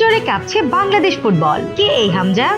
জ্বরে কাঁপছে বাংলাদেশ ফুটবল। কে এই হামজা?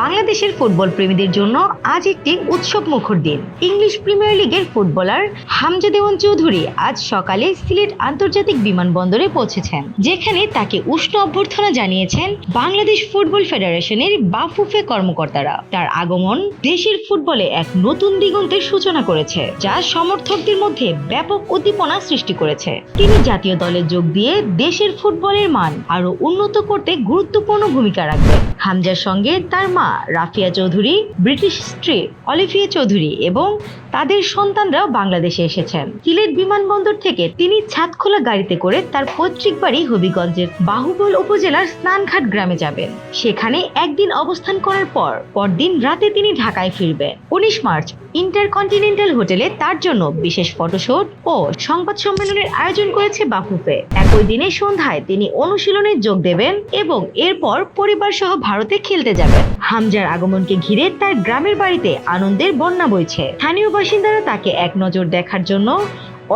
বাংলাদেশের ফুটবল প্রেমীদের জন্য আজ একটি উৎসব মুখর দিন। ইংলিশ প্রিমিয়ার লিগের ফুটবলার হামজা দেওয়ান চৌধুরী আজ সকালে সিলেট আন্তর্জাতিক বিমানবন্দরে পৌঁছেছেন, যেখানে তাকে উষ্ণ অভ্যর্থনা জানিয়েছেন বাংলাদেশ ফুটবল ফেডারেশনের বাফুফে কর্মকর্তারা। তার আগমন দেশের ফুটবলে এক নতুন দিগন্তের সূচনা করেছে, যা সমর্থকদের মধ্যে ব্যাপক উদ্দীপনা সৃষ্টি করেছে। তিনি জাতীয় দলে যোগ দিয়ে দেশের ফুটবলের মান আরও উন্নত করতে গুরুত্বপূর্ণ ভূমিকা রাখবেন। হামজার সঙ্গে তার মা রাফিয়া চৌধুরী, ব্রিটিশ স্ত্রী অলিভিয়া চৌধুরী এবং তাদের সন্তানরাও বাংলাদেশে এসেছেন। সিলেট বিমানবন্দর থেকে তিনি ছাদখোলা গাড়িতে করে তার পৈতৃক বাড়ি হবিগঞ্জের বাহুবল উপজেলার স্নানঘাট গ্রামে যাবেন। সেখানে একদিন অবস্থান করার পর, পরদিন রাতে তিনি ঢাকায় ফিরবেন। উনিশ মার্চ, ইন্টারকন্টিনেন্টাল হোটেলে তার জন্য বিশেষ ফটোশুট ও সংবাদ সম্মেলনের আয়োজন করেছে বাফুফে। একই দিনে সন্ধ্যায় তিনি অনুশীলনে যোগ দেবেন এবং এরপর পরিবার সহ ভারতে খেলতে যাবেন হামজার আগমনকে ঘিরে তার গ্রামের বাড়িতে আনন্দের বন্যা বইছে। স্থানীয় বাসিন্দারা তাকে এক নজর দেখার জন্য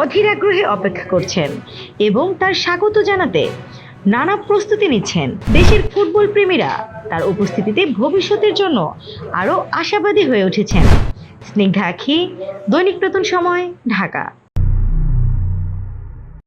অধীর আগ্রহে অপেক্ষা করছেন এবং তার স্বাগত জানাতে নানা প্রস্তুতি নিচ্ছেন। দেশের ফুটবল প্রেমীরা তার উপস্থিতিতে ভবিষ্যতের জন্য আরও আশাবাদী হয়ে উঠেছেন। স্নিগ্ধা দৈনিক নতুন সময়, ঢাকা।